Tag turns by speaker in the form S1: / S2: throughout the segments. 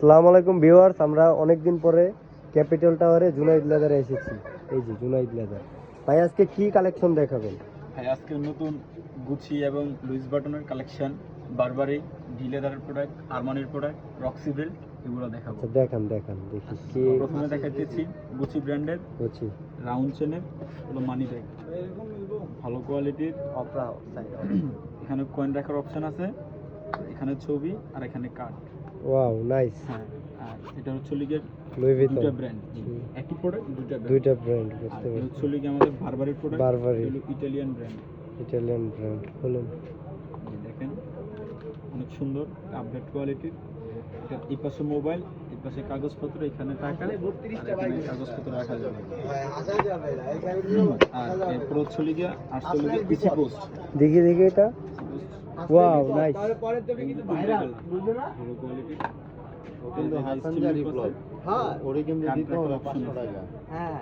S1: আসসালামু আলাইকুম ভিউয়ার্স আমরা অনেক দিন পরে ক্যাপিটাল টাওয়ারে জুনাইদ লেদারে এসেছি। এই যে জুনাইদ লেদার। ভাই আজকে কি কালেকশন দেখাবেন?
S2: ভাই আজকে নতুন গুচি এবং লুইস বাটনের কালেকশন বারবারি ডি লেদারের প্রোডাক্ট আরমানির প্রোডাক্ট রক্সি বেল্ট এগুলো দেখাবো।
S1: আচ্ছা দেখান দেখান দেখি কি
S2: প্রথমে দেখাইতেছি গুচি ব্র্যান্ডের
S1: বুঝছি
S2: রাউন্ড চেনের হলো মানি ব্যাগ ভালো কোয়ালিটির
S1: অপরা
S2: এখানে কয়েন রাখার অপশন আছে এখানে ছবি আর এখানে কার্ড
S1: ওয়াও নাইস
S2: হ্যাঁ আর এটা হচ্ছে লিগের
S1: লুই
S2: দুইটা ব্র্যান্ড একই প্রোডাক্ট দুইটা
S1: দুইটা ব্র্যান্ড বুঝতে পারছি।
S2: হচ্ছে লিগে আমাদের Burberry product
S1: Burberry.
S2: Italian brand
S1: Italian brand বলুন।
S2: দেখেন অনেক সুন্দর আপডেট কোয়ালিটির এটা এই পাশে মোবাইল এই পাশে কাগজপত্র এখানে টাকা কাগজপত্র রাখা যাবে। আর এরপর হচ্ছে লিগে আসছে লিগে পিসি পোস্ট
S1: দেখি দেখি এটা। ওয়াও নাইস
S2: ভালো কোয়ালিটি কিন্তু হাসানজারি ব্লগ
S3: হ্যাঁ।
S2: ওরে কিন্তু দিতে হবে অপশন আছে
S3: হ্যাঁ।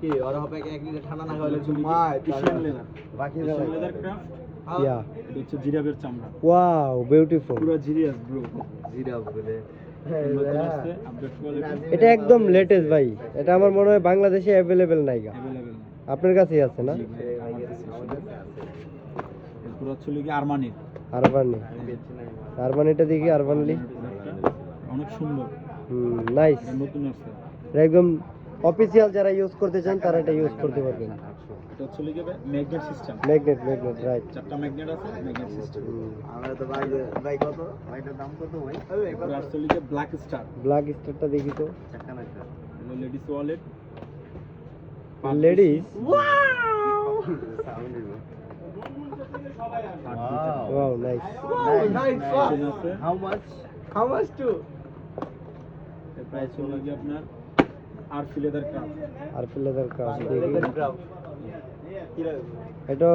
S3: কি? ওর হবে এক লিটার ঠান্ডা না হলে মাই
S2: লেদার
S3: বাকি
S2: পিশিয়ান লেদার ক্রাফট
S1: ইয়া
S2: এটা হচ্ছে জিরাবের চামড়া।
S1: ওয়াও বিউটিফুল
S2: পুরো জিরিয়াস ব্রো
S3: জিরা বলে।
S2: আপডেট কোয়ালিটি
S1: এটা একদম লেটেস্ট ভাই। এটা আমার মনে হয় বাংলাদেশে অ্যাভেলেবেল নাইগা
S2: অ্যাভেলেবেল
S1: আপনার কাছেই আছে না?
S2: হচ্ছে আরমানির
S1: আরবানি আরবানিটা দেখি আরবানলি
S2: অনেক সুন্দর।
S1: হুম নাইস
S2: নতুন আসছে
S1: একদম অফিসিয়াল যারা ইউজ করতে চান তারা এটা ইউজ করতে পারবেন।
S2: এটা হচ্ছে লিগে magnet system
S1: magnet magnet right
S2: চারটা ম্যাগনেট আছে ম্যাগনেট সিস্টেম
S3: আমরা তো ভাই ভাই কত? ভাইটার দাম কত ভাই?
S2: ব্ল্যাক স্টার
S1: ব্ল্যাক স্টারটা দেখি তো।
S2: হলো লেডিস ওয়ালেট
S1: লেডিস
S3: সাউন্ড দিব
S1: ওয়াও নাইস
S2: আছে
S3: how much how much two
S2: এর প্রাইস হলো লাগে আপনার আর ফিলেদার ক্রাফট
S1: আর লেদার কাজ দেখি
S3: গ্রাম
S1: এটা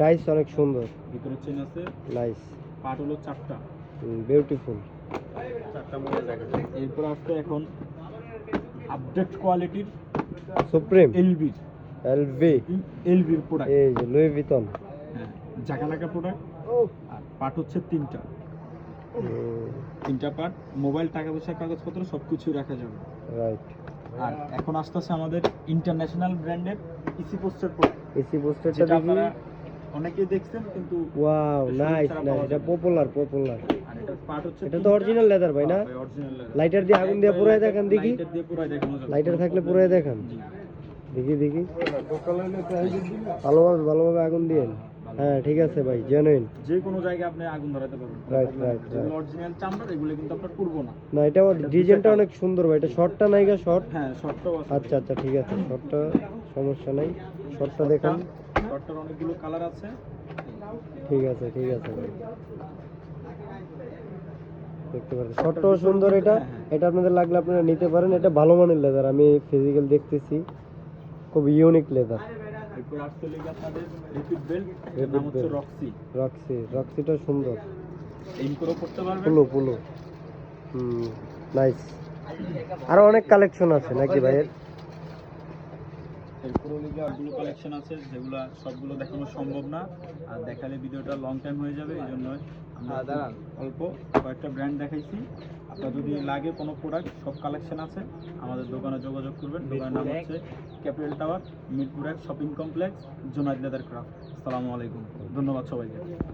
S1: ডাইস অনেক সুন্দর।
S2: ভিতরে চেন আছে।
S1: নাইস
S2: পার্ট হলো চারটা।
S1: বিউটিফুল
S3: চারটা রাখা যায়
S2: এরপর আসছে এখন আপডেট কোয়ালিটির
S1: সুপ্রিম
S2: এলবির
S1: এলভি
S2: এলবির প্রোডাক্ট
S1: এই যে লুই ভিতন
S2: হ্যাঁ জাকানাকা প্রোডাক্ট আর পার্ট হচ্ছে তিনটা। তিনটা পার্ট মোবাইল টাকা পয়সা কাগজপত্র সব কিছুই রাখা যাবে।
S1: রাইট
S2: আর এখন আসতেছে আমাদের ইন্টারন্যাশনাল ব্র্যান্ডের ইসি পোস্টার প্রোডাক্ট
S1: এসি পোস্টারটা দেখি।
S2: অনেকেই দেখছেন কিন্তু
S1: ওয়াও নাইস নাইস এটা পপুলার পপুলার
S2: আর এটার পার্ট হচ্ছে
S1: এটা তো অরিজিনাল লেদার ভাই না?
S2: অরিজিনাল
S1: লাইটার দিয়ে আগুন দিয়ে পুরাই দেখান দেখি।
S2: লাইটার দিয়ে পুরাই দেখানো
S1: লাইটার থাকলে পুরাই দেখান। দেখি দেখি। ভালোভাবে ভালোভাবে আগুন দিয়েন হ্যাঁ ঠিক আছে ভাই জেনুইন
S2: যে কোনো জায়গায় আপনি আগুন ধরাতে পারবেন।
S1: Right,
S2: যেগুলো অরিজিনাল এগুলো কিন্তু আপনার না।
S1: না এটা ডিজাইনটা অনেক সুন্দর ভাই এটা শর্টটা নাইগা শর্ট
S2: হ্যাঁ শর্টটাও আছে।
S1: আচ্ছা আচ্ছা ঠিক আছে শর্টটা সমস্যা নাই। শর্টটা দেখান।
S2: শর্টটার অনেকগুলো কালার আছে।
S1: ঠিক আছে ঠিক আছে ভাই। দেখতে পারেন শর্টটাও সুন্দর এটা। এটা আপনাদের লাগলে আপনারা নিতে পারেন। এটা ভালো মানের লেদার আমি ফিজিক্যাল দেখতেছি। খুব ইউনিক লেদার
S2: এরপর আসছে লেগে আপনাদের রিপিট বেল্ট এর নাম হচ্ছে রক্সি
S1: রক্সি রক্সিটা সুন্দর।
S2: ইমপ্রো করতে পারবেন?
S1: পুলো পুলো। হুম নাইস আরও অনেক কালেকশন আছে নাকি ভাইয়ের?
S2: এরপর লেগে অনেকগুলো কালেকশন আছে যেগুলো সবগুলো দেখানো সম্ভব না। আর দেখালে ভিডিওটা লং টাইম হয়ে যাবে এই জন্য আমরা
S3: হ্যাঁ,
S2: অল্প কয়েকটা ব্র্যান্ড দেখাইছি। আপনার যদি লাগে কোনো প্রোডাক্ট সব কালেকশন আছে আমাদের দোকানে যোগাযোগ করবেন। দোকানের নাম হচ্ছে ক্যাপিটাল টাওয়ার মিরপুর এক shopping complex Junaid leather craft আসসালামু আলাইকুম। ধন্যবাদ সবাইকে।